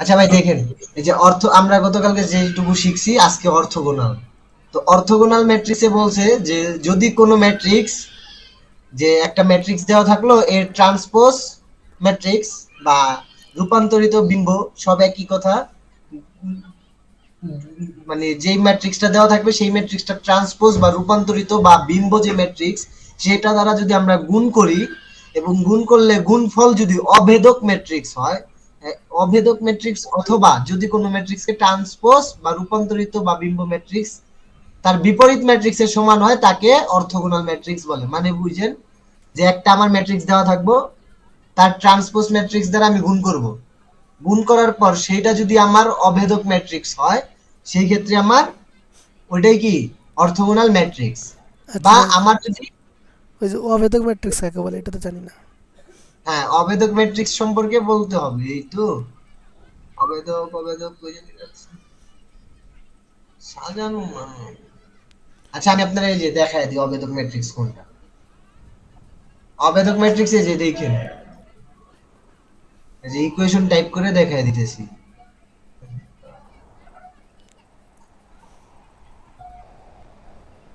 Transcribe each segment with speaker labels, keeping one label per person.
Speaker 1: আচ্ছা ভাই, দেখেন, এই যে অর্থ, আমরা গতকালকে যেটুকু শিখছি, আজকে অর্থগোনাল। তো অর্থগোনাল ম্যাট্রিক্সে বলছে যে যদি কোনো ম্যাট্রিক্স, যে একটা ম্যাট্রিক্স দেওয়া থাকল, এর ট্রান্সপোজ ম্যাট্রিক্স বা রূপান্তরিত বিম্ব, সব একই কথা মানে যেই ম্যাট্রিক্সটা দেওয়া থাকবে, সেই ম্যাট্রিক্সটা ট্রান্সপোজ বা রূপান্তরিত বা বিম্ব যে ম্যাট্রিক্স, সেটা দ্বারা যদি আমরা গুণ করি, এবং গুণ করলে গুণফল যদি অভেদক ম্যাট্রিক্স হয় অভেদক ম্যাট্রিক্স অথবা যদি কোনো ম্যাট্রিক্সকে ট্রান্সপোজ বা রূপান্তরিত বা বিম্ব ম্যাট্রিক্স তার বিপরীত ম্যাট্রিক্সের সমান হয় তাকে অর্থগোনাল ম্যাট্রিক্স বলে। মানে বুঝেন যে একটা আমার ম্যাট্রিক্স দেওয়া থাকব তার ট্রান্সপোজ ম্যাট্রিক্স দ্বারা আমি গুণ করব। গুণ করার পর সেইটা যদি আমার অভেদক ম্যাট্রিক্স হয় সেই ক্ষেত্রে আমার ওইটাই কি? অর্থগোনাল ম্যাট্রিক্স বা
Speaker 2: আচ্ছা
Speaker 1: আমার যদি
Speaker 2: ওই যে অভেদক ম্যাট্রিক্স কাকে বলে এটা তো জানি না।
Speaker 1: হ্যাঁ অভেদক ম্যাট্রিক্স সম্পর্কে বলতে হবে এই তো। অভেদক বুঝে যাচ্ছে সাজানো না আচ্ছা আমি আপনার এই যে দেখাই দিই অভেদক ম্যাট্রিক্স কোনটা। অভেদক ম্যাট্রিক্স এই যে দেখেন। যে ইকুয়েশন টাইপ করে দেখাই দিতেছি।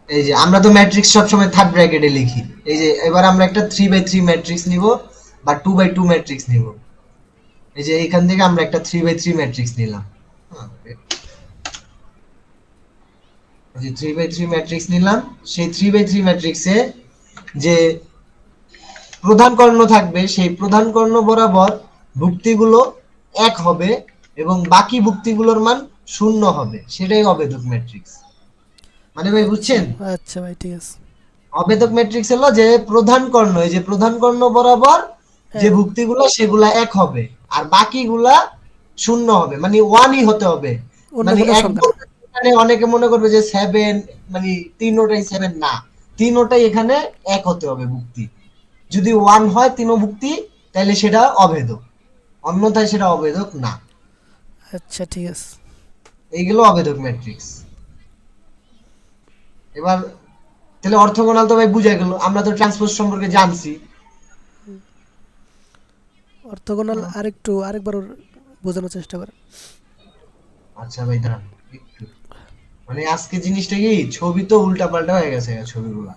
Speaker 1: এই যে আমরা তো ম্যাট্রিক্স সবসময় থার্ড ব্র্যাকেটে লিখি। এই যে এবার আমরা একটা থ্রি বাই থ্রি ম্যাট্রিক্স নিব বা টু বাই টু ম্যাট্রিক্স নিব। এই যে এখান থেকে আমরা একটা থ্রি বাই থ্রি ম্যাট্রিক্স নিলাম। হ্যাঁ, এই যে থ্রি বাই থ্রি ম্যাট্রিক্স নিলাম। সেই থ্রি বাই থ্রি ম্যাট্রিক্সে যে প্রধান কর্ণ থাকবে সেই প্রধান কর্ণ বরাবর ভুক্তিগুলো এক হবে এবং বাকি ভুক্তিগুলোর মান শূন্য হবে। সেটাই অবেদক ম্যাট্রিক্স মানে ভাই বুঝছেন?
Speaker 2: আচ্ছা ভাই ঠিক আছে।
Speaker 1: অবেদক ম্যাট্রিক্স হলো যে প্রধান কর্ণ এই যে প্রধান কর্ণ বরাবর যে ভুক্তিগুলো সেগুলা এক হবে। আর বাকিগুলা শূন্য হবে মানে ওয়ানই হতে হবে। মানে এখানে অনেকে মনে করবে যে সেভেন মানে তিনোটাই সেভেন না তিনোটাই এখানে এক হতে হবে ভুক্তি। যদি ওয়ান হয় তিনো ভুক্তি তাহলে সেটা অভেদক অন্যথায় সেটা অভেদক না।
Speaker 2: আচ্ছা ঠিক আছে।
Speaker 1: এইগুলো অভেদক ম্যাট্রিক্স এবার তাহলে অর্থগোনাল তো ভাই বুঝা গেল আমরা তো ট্রান্সপোজ সম্পর্কে জানছি।
Speaker 2: অর্থগোনাল আরেকটু আরেকবার বোঝানোর চেষ্টা করেন
Speaker 1: আচ্ছা ভাই দাঁড়ান একটু। মানে আজকে জিনিসটা কি ছবি তো উল্টা পাল্টা হয়ে গেছে ছবিগুলা।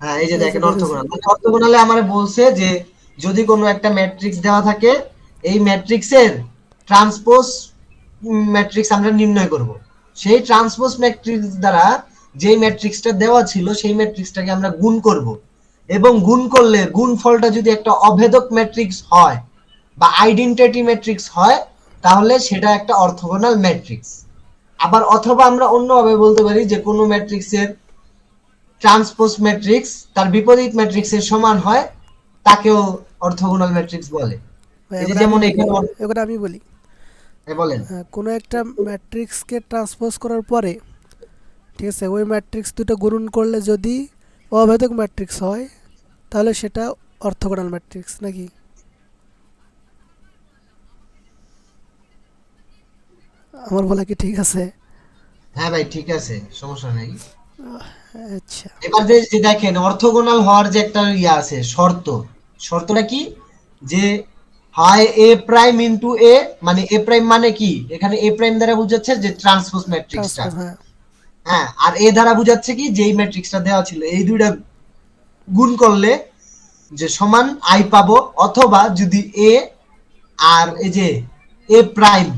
Speaker 1: হ্যাঁ এই যে দেখেন। অর্থগোনাল। মানে অর্থগোনালে আমার বলছে যে যদি কোনো একটা ম্যাট্রিক্স দেওয়া থাকে এই ম্যাট্রিক্সের ট্রান্সপোজ ম্যাট্রিক্স আমরা নির্ণয় করব। সেই ট্রান্সপোজ ম্যাট্রিক্স দ্বারা যেই ম্যাট্রিক্সটা দেওয়া ছিল সেই ম্যাট্রিক্সটাকে আমরা গুণ করব। এবং গুণ করলে গুণফলটা যদি একটা অভেদক ম্যাট্রিক্স হয় বা আইডেন্টিটি ম্যাট্রিক্স হয় তাহলে সেটা একটা অর্থগোনাল ম্যাট্রিক্স আবার অথবা আমরা অন্যভাবে বলতে পারি যে কোনো ম্যাট্রিক্সের ট্রান্সপোজ ম্যাট্রিক্স তার বিপরীত ম্যাট্রিক্সের সমান হয় তাকেও অর্থগোনাল ম্যাট্রিক্স বলে। যেমন এখানে
Speaker 2: আমি বলি।
Speaker 1: হ্যাঁ, বলেন।
Speaker 2: কোনো একটা ম্যাট্রিক্সকে ট্রান্সপোজ করার পরে ঠিক আছে ওই ম্যাট্রিক্স দুটো গুণন করলে যদি অভেদক ম্যাট্রিক্স হয় তাহলে সেটা অর্থগোনাল ম্যাট্রিক্স নাকি? আমার বলা কি ঠিক আছে?
Speaker 1: হ্যাঁ ভাই ঠিক আছে সমস্যা নেই।
Speaker 2: আচ্ছা।
Speaker 1: এবার যে দেখেন অর্থগোনাল হওয়ার যে একটা ইয়ে আছে শর্ত। শর্তটা কি? যে হয় এ প্রাইম ইনটু এ মানে এ প্রাইম মানে কি? এখানে এ প্রাইম দ্বারা বোঝাচ্ছে যে ট্রান্সপোজ ম্যাট্রিক্সটা
Speaker 2: হ্যাঁ
Speaker 1: আর এ দ্বারা বোঝাচ্ছে কি, যেই ম্যাট্রিক্সটা দেওয়া ছিল, এই দুইটা গুণ করলে যে সমান আই পাবো, অথবা যদি এ আর এই যে এ প্রাইম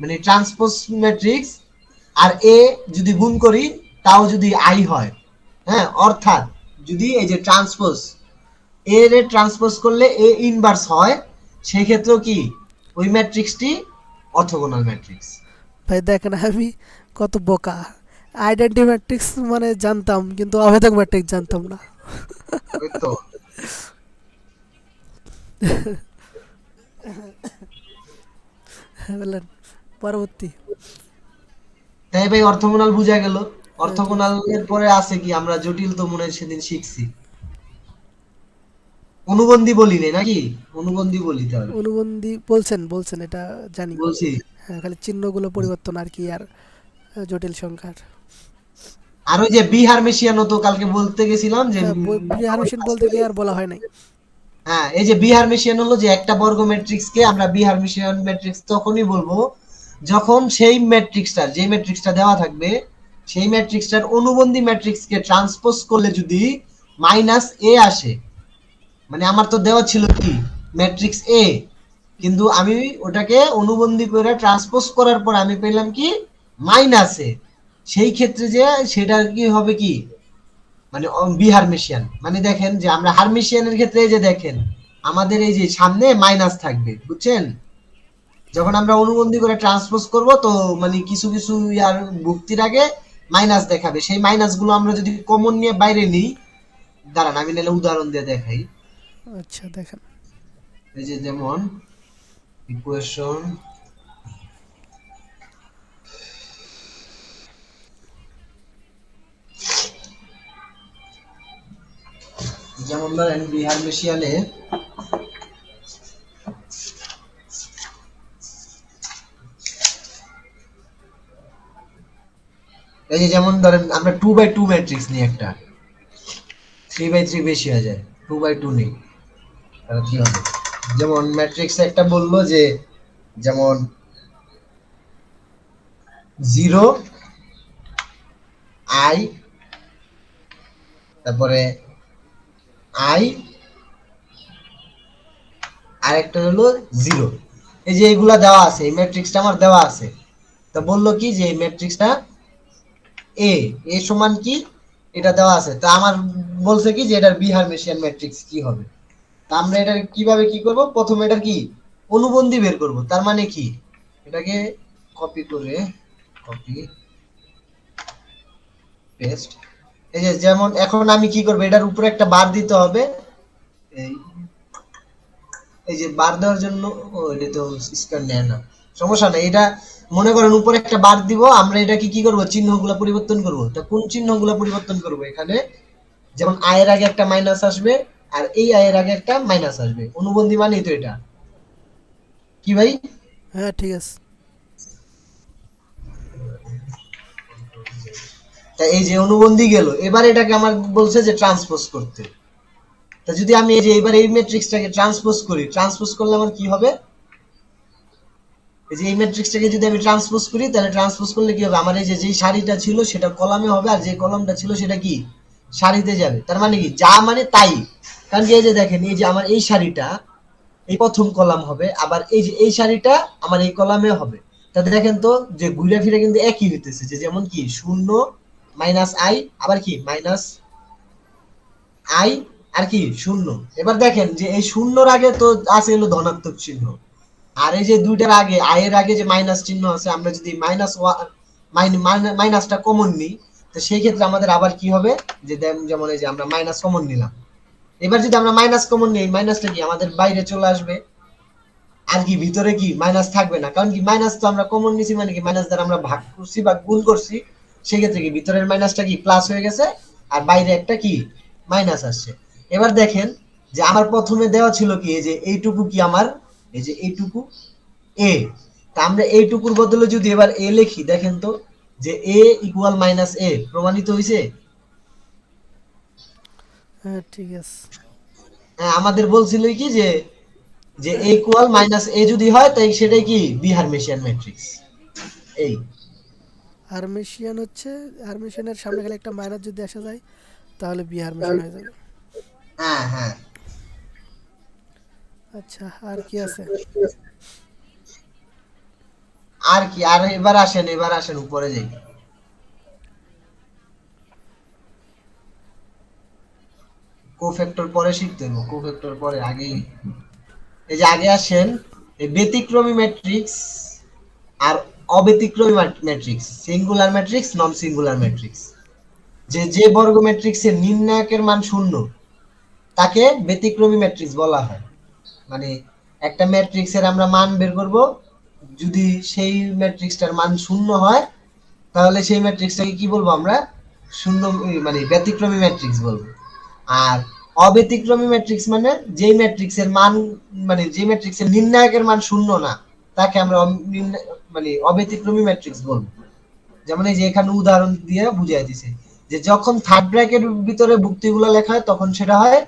Speaker 1: মানে ট্রান্সপোজ ম্যাট্রিক্স আর এ যদি গুণ করি, তাও যদি আই হয়। হ্যাঁ অর্থাৎ যদি এই যে ট্রান্সপোজ এ রে ট্রান্সপোজ করলে এ ইনভার্স হয় সেই ক্ষেত্রেও কি ওই ম্যাট্রিক্সটি অর্থগোনাল ম্যাট্রিক্স
Speaker 2: ভাই, দেখেন আমি কত বোকা। আইডেন্টি ম্যাট্রিক্স মানে জানতাম কিন্তু অভেদক ম্যাট্রিক্স জানতাম না।
Speaker 1: তো
Speaker 2: বললেন পরবর্তী।
Speaker 1: তাই ভাই অর্থগোনাল বুঝা গেল। অর্থগোনাল এর পরে আছে কি আমরা জটিল তো মনে সেদিন শিখছি। অনুবন্ধী বলি নে নাকি? অনুবন্ধী বলি তাহলে।
Speaker 2: অনুবন্ধী বলছেন বলছেন এটা জানি।
Speaker 1: বলছি।
Speaker 2: হ্যাঁ খালি চিহ্নগুলো পরিবর্তন আর কি আর জটিল সংখ্যার।
Speaker 1: আর ওই যে বিহার মেশিয়ানো তো কালকে বলতে গেছিলাম যে
Speaker 2: হ্যাঁ, বিহার মেশিন বলতে গিয়ে আর বলা হয় নাই।
Speaker 1: হ্যাঁ এই যে বিহার মিশিয়ান হলো যে একটা বর্গ ম্যাট্রিক্সকে আমরা বিহার মিশিয়ান ম্যাট্রিক্স তখনই বলব যখন সেই ম্যাট্রিক্সটার যে ম্যাট্রিক্সটা দেওয়া থাকবে সেই ম্যাট্রিক্সটার অনুবন্ধী ম্যাট্রিক্সকে ট্রান্সপোজ করলে যদি মাইনাস এ আসে মানে আমার তো দেওয়া ছিল কি? ম্যাট্রিক্স এ কিন্তু আমি ওটাকে অনুবন্ধী করে ট্রান্সপোজ করার পর আমি পেলাম কি? মাইনাস সেই ক্ষেত্রে যে সেটা কি হবে কি? মানে বিহারমেশিয়ান মানে দেখেন যে আমরা হারমেশিয়ানের ক্ষেত্রে এই যে দেখেন আমাদের এই যে সামনে মাইনাস থাকবে বুঝছেন? যখন আমরা অনুবন্ধী করে ট্রান্সপোজ করব তো মানে কিছু কিছু ইয়ার ভুক্তির আগে মাইনাস দেখাবে। সেই মাইনাসগুলো আমরা যদি কমন নিয়ে বাইরে নিই দাঁড়ান আমি নাহলে উদাহরণ দিয়ে দেখাই।
Speaker 2: আচ্ছা দেখেন।
Speaker 1: এই যে যেমন ইকুয়েশন যেমন ধরেন বিহার মেশিয়ানে এই যে যেমন ধরেন আমরা টু বাই টু ম্যাট্রিক্স নিই একটা। থ্রি বাই থ্রি বেশি হয়ে যায় টু বাই টু নেই। তাহলে কি হবে? যেমন ম্যাট্রিক্স একটা বলল যে যেমন জিরো আই তারপরে আই, আরেকটা হলো জিরো। এই যে এগুলা দেওয়া আছে, এই ম্যাট্রিক্সটা আমার দেওয়া আছে। তা বলল কি যে এই ম্যাট্রিক্সটা এ এ সমান কি? এটা দেওয়া আছে। তা আমার বলছে কি যে এটার বিহার মেশিয়ান ম্যাট্রিক্স কি হবে? তা আমরা এটা কীভাবে কি করব? প্রথমে এটার কি? অনুবন্ধী বের করব। তার মানে কি? এটাকে কপি করে কপি পেস্ট এই যে যেমন এখন আমি কি করব, এটার উপরে একটা বার দিতে হবে। এই যে বার দেওয়ার জন্য এটা তো নেয় না। সমস্যা নেই, এটা মনে করেন উপরে একটা বার দিব, আমরা এটা কি কি করব, চিহ্নগুলো পরিবর্তন করব। তা কোন চিহ্নগুলো পরিবর্তন করব এখানে? যেমন আয়ের আগে একটা মাইনাস আসবে, আর এই আয়ের আগে একটা মাইনাস আসবে। অনুবন্ধী মানেই তো এটা। কি ভাই?
Speaker 2: হ্যাঁ ঠিক আছে।
Speaker 1: তা এই যে অনুবন্ধী গেল, এবার এটাকে আমার বলছে যে ট্রান্সপোজ করতে। তা যদি আমি এই যে এবার এই ম্যাট্রিক্সটাকে ট্রান্সপোজ করি ট্রান্সপোজ করলে আমার কি হবে? এই যে এই ম্যাট্রিক্সটাকে যদি আমি ট্রান্সপোজ করি, তাহলে ট্রান্সপোজ করলে কি হবে? আমার এই যে, যেই সারিটা ছিল সেটা কলামে হবে, আর যে কলামটা ছিল সেটা কি? সারিতে যাবে। তার মানে কি? যা মানে তাই। কারণ কি এই যে দেখেন, এই যে আমার এই সারিটা, এই প্রথম কলাম হবে, আবার এই যে, এই সারিটা আমার এই কলামে হবে। তাতে দেখেন তো যে ঘুরে ফিরে কিন্তু একই হইতেছে, যে যেমন কি, শূন্য মাইনাস আই, আবার কি? মাইনাস আই, আর কি? শূন্য। এবার দেখেন যে এই শূন্যর আগে তো আছে হলো ধনাত্মক চিহ্ন। আর এই যে দুইটার আগে, আয়ের আগে যে মাইনাস চিহ্ন আছে, আমরা যদি মাইনাস মাইনাসটা কমন নিই, তো সেই ক্ষেত্রে আমাদের আবার কি হবে? যে যেমন এই যে আমরা মাইনাস কমন নিলাম। এবার যদি আমরা মাইনাস কমন নিই, মাইনাসটা কি? আমাদের বাইরে চলে আসবে। আর কি? ভিতরে কি? মাইনাস থাকবে না। কারণ কি? মাইনাস তো আমরা কমন নিছি মানে কি? মাইনাস দ্বারা আমরা ভাগ করছি বা গুণ করছি। সেক্ষেত্রে কি ভিতরের মাইনাসটা কি প্লাস হয়ে গেছে? আর বাইরে একটা কি মাইনাস আসছে? এবার দেখেন যে আমার প্রথমে দেওয়া ছিল কি এই যে এইটুকু কি আমার? এই যে এইটুকু এ তা আমরা এইটুকুর বদলে যদি এবার এ লিখি দেখেন তো যে এ ইকুয়াল মাইনাস এ প্রমাণিত হয়েছে
Speaker 2: হ্যাঁ ঠিক আছে।
Speaker 1: হ্যাঁ আমাদের বলছিল কি যে যে এ ইকুয়াল মাইনাস এ যদি হয় তাই সেটাই কি? বিহার মেশিয়ান ম্যাট্রিক্স এই।
Speaker 2: হারমেশিয়ান হচ্ছে হারমেশিয়ানের সামনে গেলে একটা মাইনাস যদি আসা যায় তাহলে বি হারমেশিয়ান হয়ে যাবে।
Speaker 1: হ্যাঁ হ্যাঁ।
Speaker 2: আচ্ছা আর কি আছে?
Speaker 1: আর কি আর এবার আসেন এবার আসেন উপরে যাই। কোফ্যাক্টর পরে শিখতে হবে কোফ্যাক্টর পরে আগেই। এই যে আগে আসেন এই ব্যতিক্রমী ম্যাট্রিক্স আর অব্যতিক্রমী matrix singular matrix non singular matrix যে যে বর্গ ম্যাট্রিক্সের নির্ণায়কের মান শূন্য, তাকে ব্যতিক্রমী ম্যাট্রিক্স বলা হয়। মানে একটা ম্যাট্রিক্সের আমরা মান বের করব, যদি সেই ম্যাট্রিক্সটার মান শূন্য হয়, তাহলে সেই ম্যাট্রিক্সটাকে কি বলব আমরা? শূন্য মানে ব্যতিক্রমী ম্যাট্রিক্স বলব। আর অব্যতিক্রমী ম্যাট্রিক্স মানে যেই ম্যাট্রিক্সের মান মানে যে ম্যাট্রিক্সের নির্ণায়কের মান শূন্য না তাকে আমরা মানে অব্যতিক্রমী ম্যাট্রিক্স বলব। যেমন এই যে এখানে উদাহরণ দিয়ে বুঝিয়ে দিছে, যে যখন থার্ড ব্র্যাকের ভিতরে ভুক্তিগুলো লেখা হয়, তখন সেটা হয়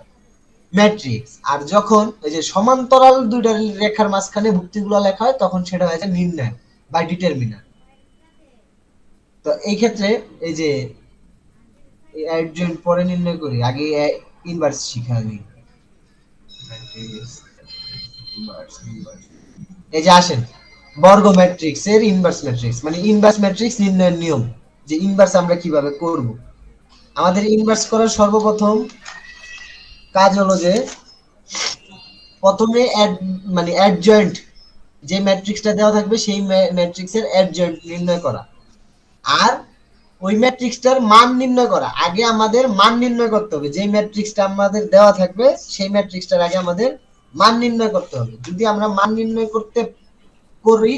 Speaker 1: ম্যাট্রিক্স আর যখন এই যে সমান্তরাল দুইটা রেখার মাঝখানে ভুক্তিগুলো লেখা হয়, তখন সেটা হয়ে নির্ণয় বা ডিটারমিনার তো এই ক্ষেত্রে এই যে অ্যাডজয়েন্ট পরে নির্ণয় করি, আগে ইনভার্স শিখা আগে এই যে আসেন বর্গ ম্যাট্রিক্স এর ইনভার্স ম্যাট্রিক্স মানে ইনভার্স ম্যাট্রিক্স নির্ণয়ের নিয়ম, যে ইনভার্স আমরা কীভাবে করব? আমাদের ইনভার্স করার সর্বপ্রথম কাজ হলো যে প্রথমে মানে অ্যাডজয়েন্ট যে ম্যাট্রিক্সটা দেওয়া থাকবে, সেই ম্যাট্রিক্সের অ্যাডজয়েন্ট নির্ণয় করা। আর ওই ম্যাট্রিক্সটার মান নির্ণয় করা। আগে আমাদের মান নির্ণয় করতে হবে। যে ম্যাট্রিক্সটা আমাদের দেওয়া থাকবে, সেই ম্যাট্রিক্সটার আগে আমাদের মান নির্ণয় করতে হবে। যদি আমরা মান নির্ণয় করতে করি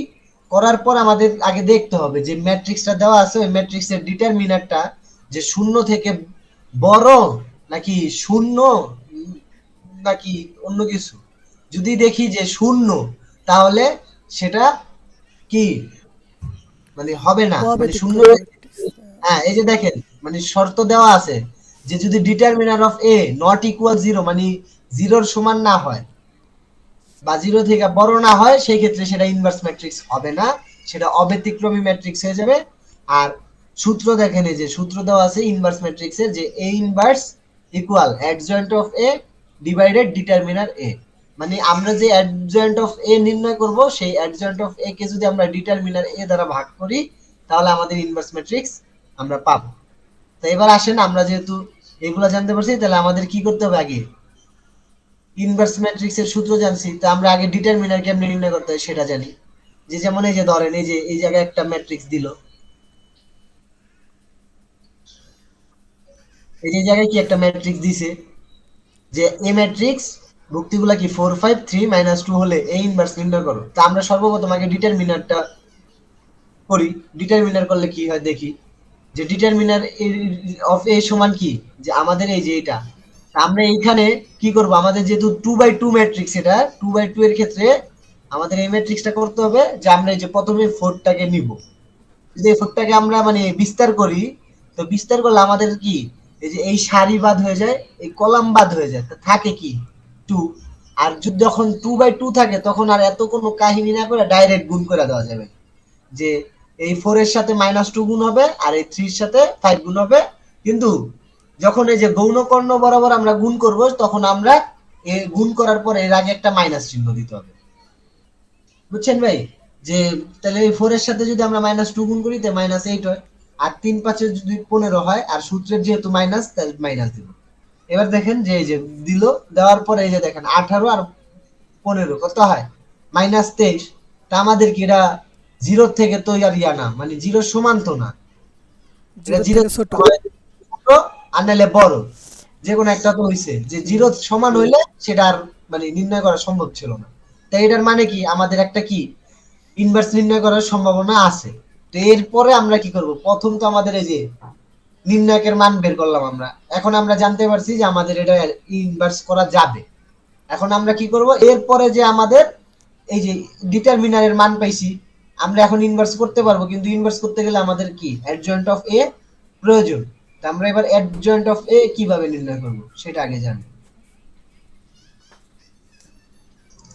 Speaker 1: করার পর আমাদের আগে দেখতে হবে যে ম্যাট্রিক্সটা দেওয়া আছে ওই ম্যাট্রিক্সের ডিটারমিনারটা যে শূন্য থেকে বড় নাকি শূন্য নাকি অন্য কিছু। যদি দেখি যে শূন্য তাহলে সেটা কি? মানে হবে না। মানে শূন্য হ্যাঁ এই যে দেখেন মানে শর্ত দেওয়া আছে যে যদি determinant of A not equal zero মানে জিরোর সমান না হয় বা জিরো থেকে বড় না হয় সেই ক্ষেত্রে সেটা ইনভার্স ম্যাট্রিক্স হবে না। সেটা অব্যতিক্রমী ম্যাট্রিক্স হয়ে যাবে। আর সূত্র দেখেন এই যে, সূত্র দেওয়া আছে ইনভার্স ম্যাট্রিক্সের যে A inverse equal adjoint of A divided determinant A মানে আমরা যে অ্যাডজয়েন্ট অফ এ নির্ণয় করব, সেই অ্যাডজয়েন্ট অফ এ কে যদি আমরা ডিটারমিনার এ দ্বারা ভাগ করি, তাহলে আমাদের ইনভার্স ম্যাট্রিক্স আমরা পাবো। তো এবার আসেন আমরা যেহেতু এগুলা জানতে পারছি, তাহলে আমাদের কি করতে হবে আগে? ইনভার্স ম্যাট্রিক্স এর সূত্র জানছি, তো আমরা আগে ডিটারমিনার কেমনে নির্ণয় করতে হয় সেটা জানি। যে যেমন এই যে ধরেন, এই যে, এই জায়গায় একটা ম্যাট্রিক্স দিল। এই যে জায়গায় কি একটা ম্যাট্রিক্স দিছে? যে এ ম্যাট্রিক্স ভুক্তিগুলা কি four five three minus two হলে এ ইনভার্স নির্ণয় করো। তা আমরা সর্বপ্রথম আগে ডিটারমিনারটা করি। ডিটারমিনার করলে কি হয় দেখি? যে ডিটারমিনার অফ এ সমান কি? যে আমাদের এই যে এটা আমরা এইখানে কি করব? আমাদের যেহেতু টু বাই টু ম্যাট্রিক্স এটা টু বাই টু এর ক্ষেত্রে আমাদের এই ম্যাট্রিক্সটা করতে হবে যে আমরা এই যে প্রথমে ফোরটাকে নিব। যদি এই ফোরটাকে আমরা মানে বিস্তার করি, তো বিস্তার করলে আমাদের কি? এই যে এই সারি বাদ হয়ে যায়, এই কলাম বাদ হয়ে যায়। তো থাকে কি? টু আর যখন টু বাই টু থাকে, তখন আর এত কোনো কাহিনী না করে ডাইরেক্ট গুণ করে দেওয়া যাবে। যে এই ফোরের সাথে মাইনাস টু গুণ হবে, আর এই থ্রির সাথে ফাইভ গুণ হবে। কিন্তু যখন এই যে গৌণ কর্ণ বরাবর আমরা গুণ করব তখন আমরা গুণ করার পরে এর আগে একটা মাইনাস চিহ্ন দিতে হবে। বুঝছেন ভাই? যে তাহলে এই ফোর এর সাথে যদি আমরা মাইনাস টু গুণ করি তাহলে মাইনাস এইট হয়। আর তিন পাঁচের যদি পনেরো হয় আর সূত্রের যেহেতু মাইনাস তাহলে মাইনাস দিব। এবার দেখেন যে এই যে দিল দেওয়ার পরে এই যে দেখেন আঠারো আর পনেরো কত হয়? মাইনাস তেইশ। তা আমাদের কি এটা জিরোর থেকে তো আর ইয়া না মানে জিরো সমান তো না।
Speaker 2: জিরো ছোট
Speaker 1: আর নাহলে বড়। যে কোনো একটা তো হইছে। যে জিরো সমান হইলে সেটা আর মানে নির্ণয় করা সম্ভব ছিল না। তাই এটার মানে কি? আমাদের একটা কি? ইনভার্স নির্ণয় করার সম্ভাবনা আছে। তো এরপরে আমরা কি করব? প্রথম তো আমাদের এই যে নির্ণায়কের মান বের করলাম আমরা। এখন আমরা জানতে পারছি যে আমাদের এটা ইনভার্স করা যাবে। এখন আমরা কি করব? এরপরে যে আমাদের এই যে ডিটারমিনারের মান পাইছি, আমরা এখন ইনভার্স করতে পারব। কিন্তু ইনভার্স করতে গেলে আমাদের কি? অ্যাডজয়েন্ট অফ এ প্রয়োজন। আমরা এবার অ্যাডজয়েন্ট অফ এ কীভাবে নির্ণয় করব? সেটা আগে জানি।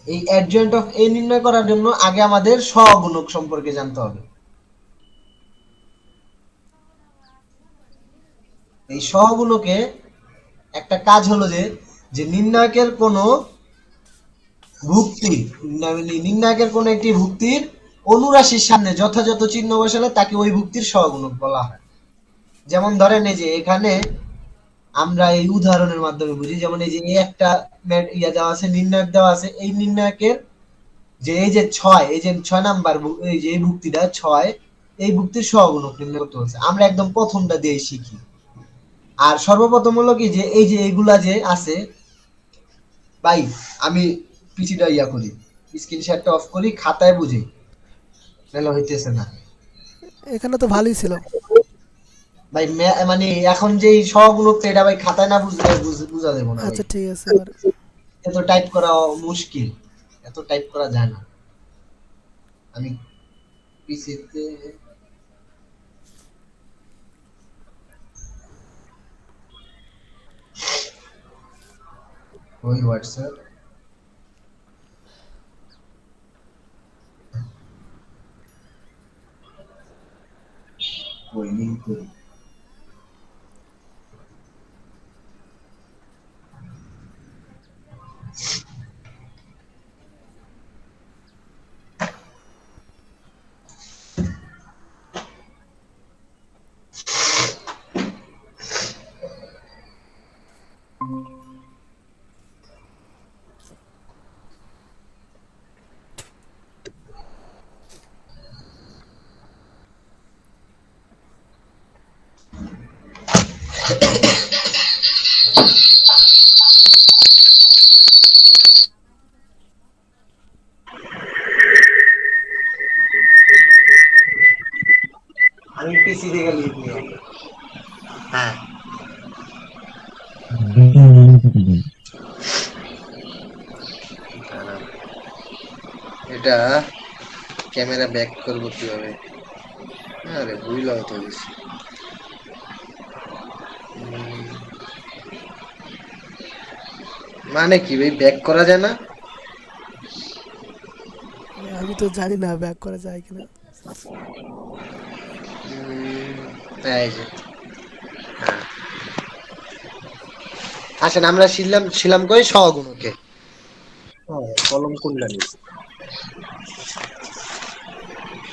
Speaker 1: এই অ্যাডজয়েন্ট অফ এ নির্ণয় করার জন্য আগে আমাদের সহগুণক সম্পর্কে জানতে হবে। এই সহগুণকে একটা কাজ হলো যে যে নির্ণায়কের কোনো ভুক্তি নির্ণায়কের কোনো একটি ভুক্তির অনুরাশির সামনে যথাযথ চিহ্ন বসালে তাকে ওই ভুক্তির সহগুণক বলা হয়। যেমন ধরেন এই যে এখানে আমরা এই উদাহরণের মাধ্যমে বুঝি, যেমন এই যে একটা ইয়া দেওয়া আছে, নির্ণায়ক দেওয়া আছে, এই নির্ণায়কের যে এই যে ছয়, এই যে ছয় নাম্বার এই যে ভুক্তিটা ছয়, এই ভুক্তির সহগুণক নির্ণয় করতে হচ্ছে আমরা একদম প্রথমটা দিয়ে শিখি। আর সর্বপ্রথম হলো কি যে এই যে এগুলা যে আছে, ভাই, আমি পিসিটা ইয়া করি স্ক্রিন শেয়ারটা অফ করি, খাতায় বুঝি। নাহলে হইতেছে না।
Speaker 2: এখানে তো ভালোই ছিল।
Speaker 1: ভাই মানে এখন যে সহগুণকটা এটা ভাই খাতায় না বুঝলে বুঝ- দেবো না
Speaker 2: আচ্ছা ঠিক আছে
Speaker 1: এত টাইপ করা মুশকিল এত টাইপ করা যায় না। আমি পিসিতে ওই হোয়াটসঅ্যাপ ওই লিঙ্ক করি আমি পিসি থেকে লিঙ্ক নিয়ে হ্যাঁ। দাঁড়াও। এটা ক্যামেরা ব্যাক করব কীভাবে? আরে ভুল হয়তো বেশি মানে কি ভাই ব্যাক করা যায় না?
Speaker 2: আমি তো জানি না ব্যাক করা যায় কিনা।
Speaker 1: এই যে। হ্যাঁ। আসেন আমরা ছিলাম ছিলাম কই? সহগুণকে হ্যাঁ, কলম নিয়েছি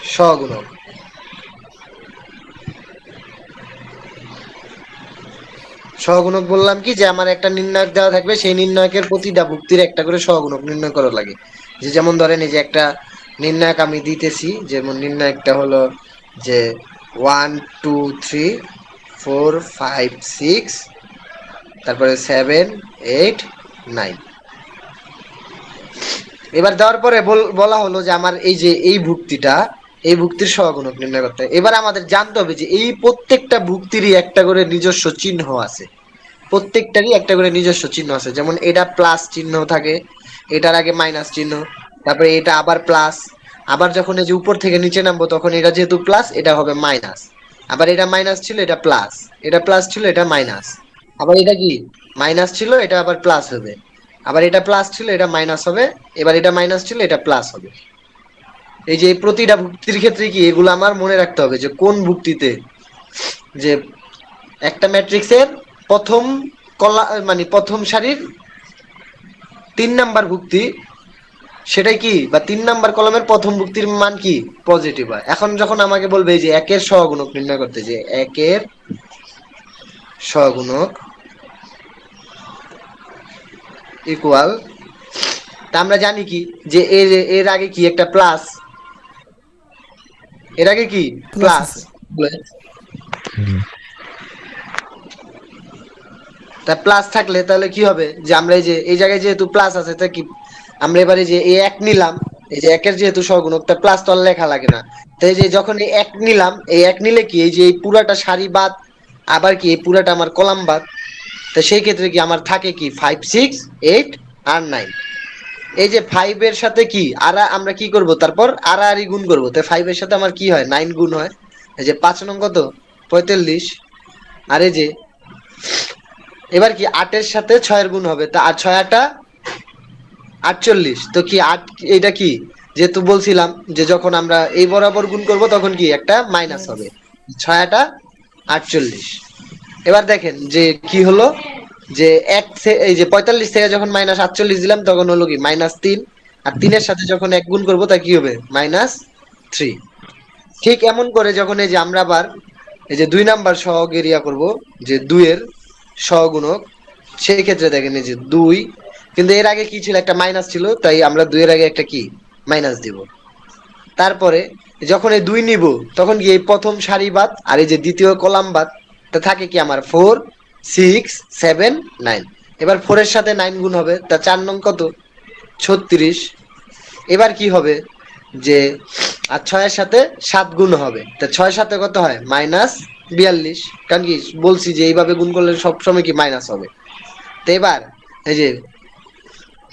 Speaker 1: সহগুণক সহগুণক বললাম কি, যে আমার একটা নির্ণায়ক দেওয়া থাকবে, সেই নির্ণায়কের প্রতিটা ভুক্তির একটা করে সহগুণক নির্ণয় করা লাগে। যে যেমন ধরেন এই যে একটা নির্ণায়ক আমি দিতেছি, যেমন নির্ণায়কটা হলো যে one two three four five six তারপরে সেভেন এইট নাইন এবার দেওয়ার পরে বল- হলো যে আমার এই যে এই ভুক্তিটা, এই ভুক্তির সহগুণক নির্ণয় করতে। এবার আমাদের জানতে হবে যে এই প্রত্যেকটা ভুক্তিরই একটা করে নিজস্ব চিহ্ন আছে। প্রত্যেকটারই একটা করে নিজস্ব চিহ্ন আছে। যেমন এটা প্লাস চিহ্ন থাকে, এটার আগে মাইনাস চিহ্ন, তারপরে এটা আবার প্লাস আবার যখন এই যে উপর থেকে নিচে নামবো, তখন এটা যেহেতু প্লাস এটা হবে মাইনাস আবার এটা মাইনাস ছিল, এটা প্লাস এটা প্লাস ছিল, এটা মাইনাস আবার এটা কি? মাইনাস ছিল, এটা আবার প্লাস হবে। আবার এটা প্লাস ছিল, এটা মাইনাস হবে। এবার এটা মাইনাস ছিল, এটা প্লাস হবে। এই যে প্রতিটা ভুক্তির ক্ষেত্রে কি, এগুলো আমার মনে রাখতে হবে যে কোন ভুক্তিতে যে একটা ম্যাট্রিক্সের প্রথম কলা মানে প্রথম সারির তিন নাম্বার ভুক্তি সেটাই কি? বা তিন নাম্বার কলমের প্রথম ভুক্তির মান কি? পজিটিভ হয়। এখন যখন আমাকে বলবে এই যে একের সহগুণক নির্ণয় করতে যে একের সহগুণক ইকুয়াল তা আমরা জানি কি? যে এর এর আগে কি একটা প্লাস এর আগে কি? প্লাস। তা প্লাস থাকলে তাহলে কি হবে? যে আমরা এই যে, এই জায়গায় যেহেতু প্লাস আছে, তা কি? আমরা এবারে যে এই এক নিলাম, এই যে একের যেহেতু সহগুণক, তা প্লাস তো আর লেখা লাগে না। তাই যে যখন এই এক নিলাম, এই এক নিলে কি? এই যে এই পুরাটা সারি বাদ, আবার কি এই পুরাটা আমার কলাম বাদ? তো সেই ক্ষেত্রে কি আমার থাকে কি? ফাইভ সিক্স এইট আর নাইন এই যে ফাইভ এর সাথে কি? আর, আমরা কি করব? তারপর আর আর গুণ করব। তো ফাইভ এর সাথে আমার কি হয়? নাইন গুণ হয়। এই যে পাঁচ নং কত? পঁয়তাল্লিশ। আর এই যে এবার কি আটের সাথে ছয়ের গুণ হবে? তা আর ছয় আটা আটচল্লিশ। তো কি আট এটা কি? যেহেতু বলছিলাম যে যখন আমরা এই বরাবর গুণ করব, তখন কি একটা মাইনাস হবে। ছয় আটা, আটচল্লিশ। এবার দেখেন যে কি হলো? যে এক এই যে পঁয়তাল্লিশ থেকে যখন মাইনাস আটচল্লিশ দিলাম, তখন হলো কি? মাইনাস তিন। আর তিনের সাথে যখন এক গুণ করব, তা কি হবে? Minus three. ঠিক এমন করে যখন এই যে আমরা আবার এই যে দুই নাম্বার সহগ এরিয়া করব, যে দুইয়ের সহগুণক। সেই ক্ষেত্রে দেখেন এই যে দুই, কিন্তু এর আগে কি ছিল? একটা মাইনাস ছিল, তাই আমরা দুইয়ের আগে একটা কি? মাইনাস দিব। তারপরে যখন এই দুই নিব, তখন কি এই প্রথম সারি বাদ আর এই যে দ্বিতীয় কলাম বাদ, তা থাকে কি আমার ফোর সিক্স সেভেন নাইন এবার ফোরের সাথে নাইন গুণ হবে, তা চার নং কত? ছত্রিশ। এবার কি হবে? যে আর ছয়ের সাথে সাত গুণ হবে। তা ছয় সাথে কত হয়? মাইনাস বিয়াল্লিশ। কারণ কি, বলছি যে এইভাবে গুণ করলে সবসময় কি মাইনাস হবে? তো এবার, এই যে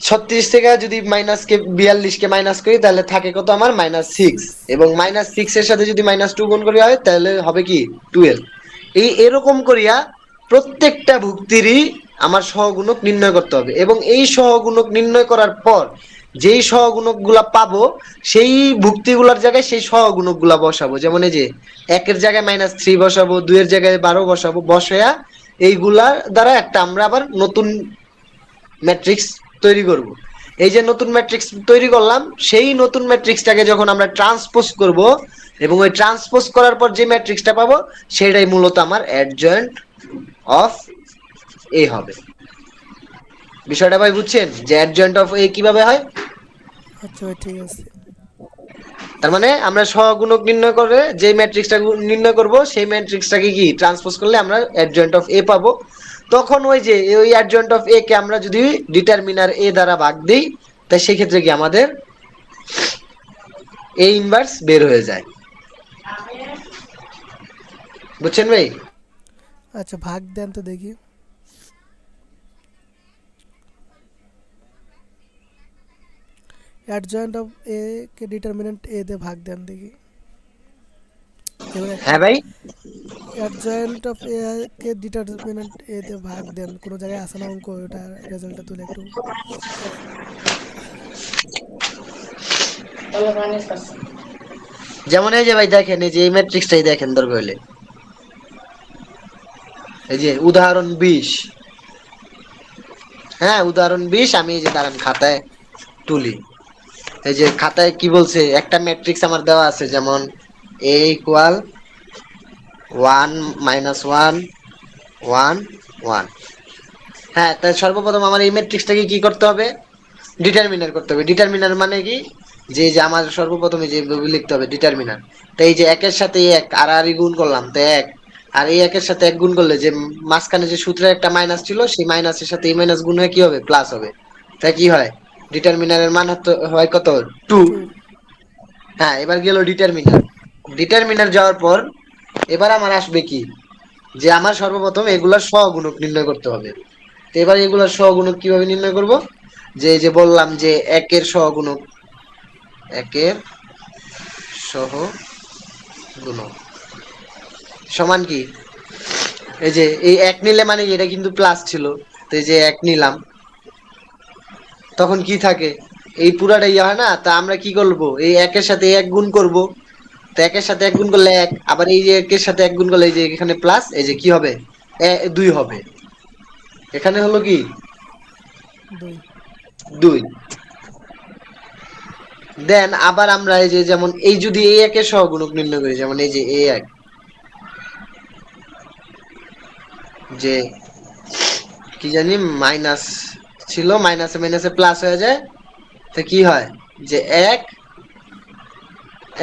Speaker 1: ছত্রিশ থেকে যদি মাইনাস কে বিয়াল্লিশ কে মাইনাস করি, তাহলে থাকে কত আমার? মাইনাস সিক্স এবং মাইনাস সিক্স এর সাথে যদি মাইনাস টু গুণ করি হয়, তাহলে হবে কি? টুয়েলভ এই এরকম করিয়া প্রত্যেকটা ভুক্তিরই আমার সহগুণক নির্ণয় করতে হবে। এবং এই সহগুণক নির্ণয় করার পর যেই সহগুণকগুলা পাবো, সেই ভুক্তিগুলার জায়গায় সেই সহগুণকগুলা বসাবো। যেমন এই যে, একের জায়গায় মাইনাস থ্রি বসাবো, দুইয়ের জায়গায় বারো বসাবো, বসায়া এইগুলার দ্বারা একটা আমরা আবার নতুন ম্যাট্রিক্স তৈরি করব। এই যে নতুন ম্যাট্রিক্স তৈরি করলাম, সেই নতুন ম্যাট্রিক্সটাকে যখন আমরা ট্রান্সপোজ করব, এবং ওই ট্রান্সপোজ করার পর যে ম্যাট্রিক্সটা পাবো সেটাই মূলত আমার অ্যাডজয়েন্ট অফ এ হবে। বিষয়টা ভাই বুঝছেন? যে অ্যাডজয়েন্ট অফ এ কীভাবে হয়?
Speaker 2: আচ্ছা ভাই ঠিক আছে।
Speaker 1: তার মানে আমরা সহগুণক নির্ণয় করে যে ম্যাট্রিক্সটা নির্ণয় করব সেই ম্যাট্রিক্সটাকে কি ট্রান্সপোজ করলে আমরা অ্যাডজয়েন্ট অফ এ পাবো। তখন ওই যে ওই অ্যাডজয়েন্ট অফ এ কে আমরা যদি ডিটারমিনার এ দ্বারা ভাগ দিই তাই সেই ক্ষেত্রে কি আমাদের এ ইনভার্স বের হয়ে যায়। বুঝছেন ভাই?
Speaker 2: আচ্ছা ভাগ দেন তো দেখি। অ্যাডজয়েন্ট অফ এ কে ডিটারমিনেন্ট এ দিয়ে ভাগ দেন দেখি।
Speaker 1: হ্যাঁ ভাই।
Speaker 2: অ্যাডজয়েন্ট অফ এ কে ডিটারমিনেন্ট এ দিয়ে ভাগ দেন। কোনো জায়গায় আসে না অঙ্ক? ওটা রেজাল্টটা তুলে একটু।
Speaker 1: যেমন এই যে ভাই দেখেন এই যে এই ম্যাট্রিক্সটাই দেখেন দরকার হলে। এই যে উদাহরণ বিশ। হ্যাঁ উদাহরণ বিশ আমি এই যে দাঁড়ান খাতায় তুলি। এই যে খাতায় কি বলছে? একটা ম্যাট্রিক্স আমার দেওয়া আছে, যেমন A equal one minus one one one হ্যাঁ তাই সর্বপ্রথম আমার এই ম্যাট্রিক্সটাকে কি করতে হবে? ডিটারমিনার করতে হবে। ডিটারমিনার মানে কি? যে যে আমার সর্বপ্রথমে যে লিখতে হবে ডিটারমিনার তো এই যে একের সাথে এক, আর আর গুণ করলাম, তো এক। আর এই একের সাথে এক গুণ করলে যে মাঝখানে যে সূত্রের একটা মাইনাস ছিল, সেই মাইনাসের সাথে এই মাইনাস গুণ হয়ে কি হবে? প্লাস হবে। তাই কি হয়? ডিটারমিনারের মান হতো- হয় কত? টু হ্যাঁ এবার গেল ডিটারমিনার ডিটারমিনার যাওয়ার পর এবার আমার আসবে কি? যে আমার সর্বপ্রথম এগুলার সহগুণক নির্ণয় করতে হবে। তো এবার এগুলার সহগুণক কীভাবে নির্ণয় করব? যে এই যে বললাম যে একের সহগুণক একের সহগুণক সমান কি? এই যে এই এক নিলে মানে এটা কিন্তু প্লাস ছিল। তো এই যে এক নিলাম তখন কি থাকে? এই পুরাটা ইয়ে হয় না? তা আমরা কি করব? এই একের সাথে এক গুণ করব। তো একের সাথে এক গুণ করলে এক আবার এই যে একের সাথে এক গুণ করলে এই যে এখানে প্লাস এই যে কি হবে? দুই হবে। এখানে হলো কি?
Speaker 2: দুই।
Speaker 1: দেন আবার আমরা এই যে যেমন এই যদি এই একের সহগুণক নির্ণয় করি যেমন এই যে এ এক যে কি জানি মাইনাস ছিল মাইনাসে মাইনাসে প্লাস হয়ে যায়। তো কি হয়? যে এক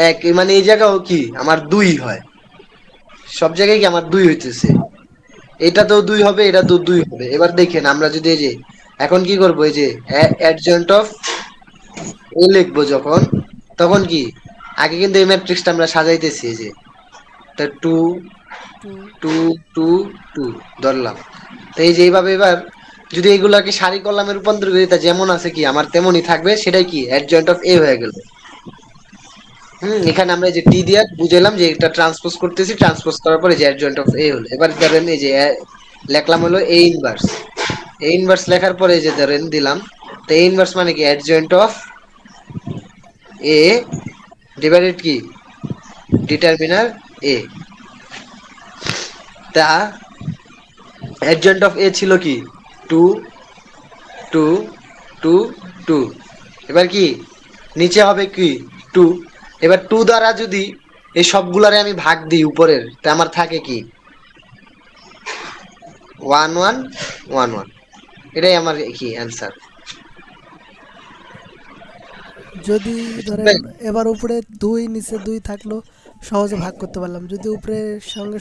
Speaker 1: এক মানে এই জায়গাও কি? আমার দুই হয়। সব জায়গায় কি আমার দুই হইতেছে? এটা তো দুই হবে এটা তো দুই হবে। এবার দেখেন আমরা যদি এই যে এখন কি করব? এই যে অ্যাডজয়েন্ট অফ এ লিখব যখন তখন কি? আগে কিন্তু এই ম্যাট্রিক্সটা আমরা সাজাইতেছি এই যে। তা টু
Speaker 2: টু
Speaker 1: টু টু ধরলাম। তো এই যে এইভাবে এবার যদি এগুলাকে সারি কলামে রূপান্তর করি, তা যেমন আছে কি, আমার তেমনই থাকবে, সেটাই কি অ্যাডজয়েন্ট অফ এ হয়ে গেল। হুম, এখানে আমরা যে টি দিয়ে বুঝালাম যে এটা ট্রান্সপোজ করতেছি ট্রান্সপোজ করার পরে যে অ্যাডজয়েন্ট অফ এ হলো। এবার ধরেন এই যে লেখলাম হলো এ ইনভার্স এ ইনভার্স লেখার পরে যে ধরেন দিলাম, তো এ ইনভার্স মানে কি অ্যাডজয়েন্ট অফ এ ডিভাইডেড কি? ডিটারমিনার এ তা অ্যাডজয়েন্ট অফ এ ছিল কি? Two two two two. এবার কি? নিচে হবে কি? টু। এবার টু দ্বারা যদি এই সবগুলারে আমি ভাগ দিই উপরের তা আমার থাকে কি? One one one one. এটাই আমার কি অ্যান্সার
Speaker 2: যদি ধরেন এবার উপরে দুই নিচে দুই থাকল সহজে ভাগ করতে পারলাম। যদি উপরে সঙ্গে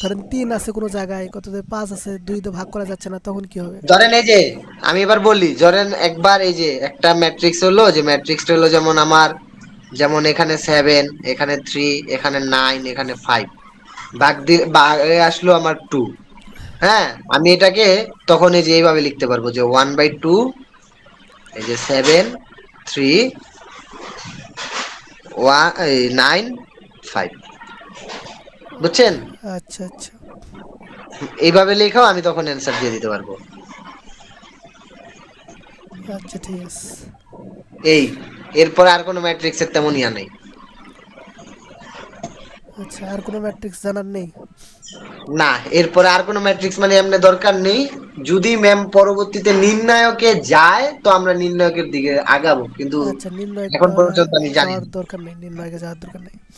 Speaker 2: ধরেন তিন আছে কোনো জায়গায় কত পাঁচ আছে, দুই তো ভাগ করা যাচ্ছে না, তখন কি হবে?
Speaker 1: ধরেন এই যে, আমি এবার বলি, ধরেন একবার এই যে, একটা ম্যাট্রিক্স হলো, যে ম্যাট্রিক্সটা হলো যেমন আমার, যেমন এখানে সেভেন এখানে থ্রি এখানে নাইন এখানে ফাইভ ভাগ দিয়ে ভাগে আসলো আমার টু হ্যাঁ আমি এটাকে তখন এই যে এইভাবে লিখতে পারব যে ওয়ান বাই টু এই যে seven three one nine five বুঝছেন?
Speaker 2: আচ্ছা আচ্ছা।
Speaker 1: এইভাবে লেখাও আমি তখন অ্যান্সার দিয়ে দিতে পারব।
Speaker 2: আচ্ছা ঠিক আছে।
Speaker 1: এই এরপরে আর কোনো ম্যাট্রিক্সের তেমন ইয়া নেই।
Speaker 2: আচ্ছা আর কোনো ম্যাট্রিক্স জানার নেই?
Speaker 1: না এরপরে আর কোনো ম্যাট্রিক্স মানে এমনি দরকার নেই। যদি ম্যাম পরবর্তীতে নির্ণায়কে যায় তো আমরা নির্ণায়কের দিকে আগাবো। কিন্তু
Speaker 2: আচ্ছা নির্ণয়
Speaker 1: এখন পর্যন্ত আমি জানি
Speaker 2: দরকার নেই নির্ণয়কে যাওয়ার দরকার নেই।